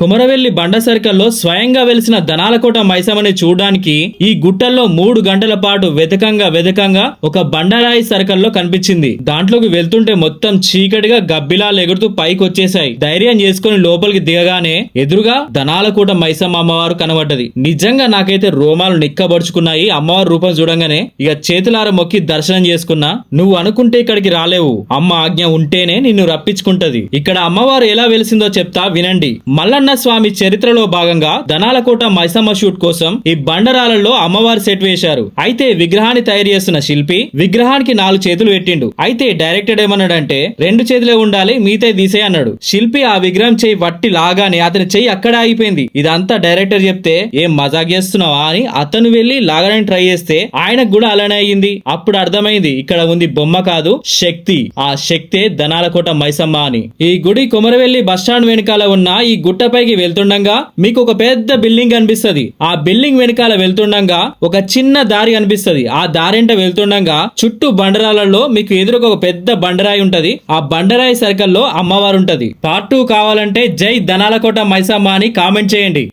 కుమరవెల్లి బండ సర్కల్లో స్వయంగా వెలిసిన దనాలకోట మైసమని చూడడానికి ఈ గుట్టల్లో మూడు గంటల పాటు వెతకంగా వెతకంగా ఒక బండరాయి సర్కల్లో కనిపించింది. దాంట్లోకి వెళ్తుంటే మొత్తం చీకటిగా గబ్బిలాలు ఎగురుతూ పైకి వచ్చేసాయి ధైర్యం చేసుకుని లోపలికి దిగగానే ఎదురుగా దనాలకోట మైసమ్మ అమ్మవారు కనబడ్డది. నిజంగా నాకైతే రోమాలు నిక్కబడుచుకున్నాయి. అమ్మవారి రూపం చూడంగానే ఇక చేతులార మొక్కి దర్శనం చేసుకున్నా నువ్వు అనుకుంటే ఇక్కడికి రాలేవు. అమ్మ ఆజ్ఞ ఉంటేనే నిన్ను రప్పించుకుంటది. ఇక్కడ అమ్మవారు ఎలా వెలిసిందో చెప్తా వినండి. మల్లన్న స్వామి చరిత్రలో భాగంగా ధనాలకోట మైసమ్మ షూట్ కోసం ఈ బండరాలలో అమ్మవారి సెట్ వేశారు. అయితే విగ్రహాన్ని తయారు చేస్తున్న శిల్పి విగ్రహానికి నాలుగు చేతులు పెట్టిండు. అయితే డైరెక్టర్ ఏమన్నాడంటే రెండు చేతులే ఉండాలి మీతే తీసే అన్నాడు. శిల్పి ఆ విగ్రహం చేయి వట్టి లాగానే అతని చెయ్యి అక్కడ ఆగిపోయింది. ఇదంతా డైరెక్టర్ చెప్తే ఏం మజాక్ చేస్తున్నావా? అని అతను వెళ్ళి లాగడానికి ట్రై చేస్తే ఆయనకు కూడా అలానే అయ్యింది. అప్పుడు అర్థమైంది ఇక్కడ ఉంది బొమ్మ కాదు శక్తి. ఆ శక్తే ధనాలకోట మైసమ్మ అని. ఈ గుడి కొమరవెల్లి బస్టాండ్ వెనకాల ఉన్న ఈ గుట్టపై పైకి వెళ్తుండగా మీకు ఒక పెద్ద బిల్డింగ్ కనిపిస్తది ఆ బిల్డింగ్ వెనకాల వెళ్తుండగా ఒక చిన్న దారి కనిపిస్తుంది ఆ దారి అంట వెళ్తుండగా చుట్టూ బండరాలలో మీకు ఎదురుగా ఒక పెద్ద బండరాయి ఉంటది. ఆ బండరాయి సర్కిల్లో అమ్మవారు ఉంటది. పార్ట్ టూ కావాలంటే జై దనాలకోట మైసమ్మ అని కామెంట్ చేయండి.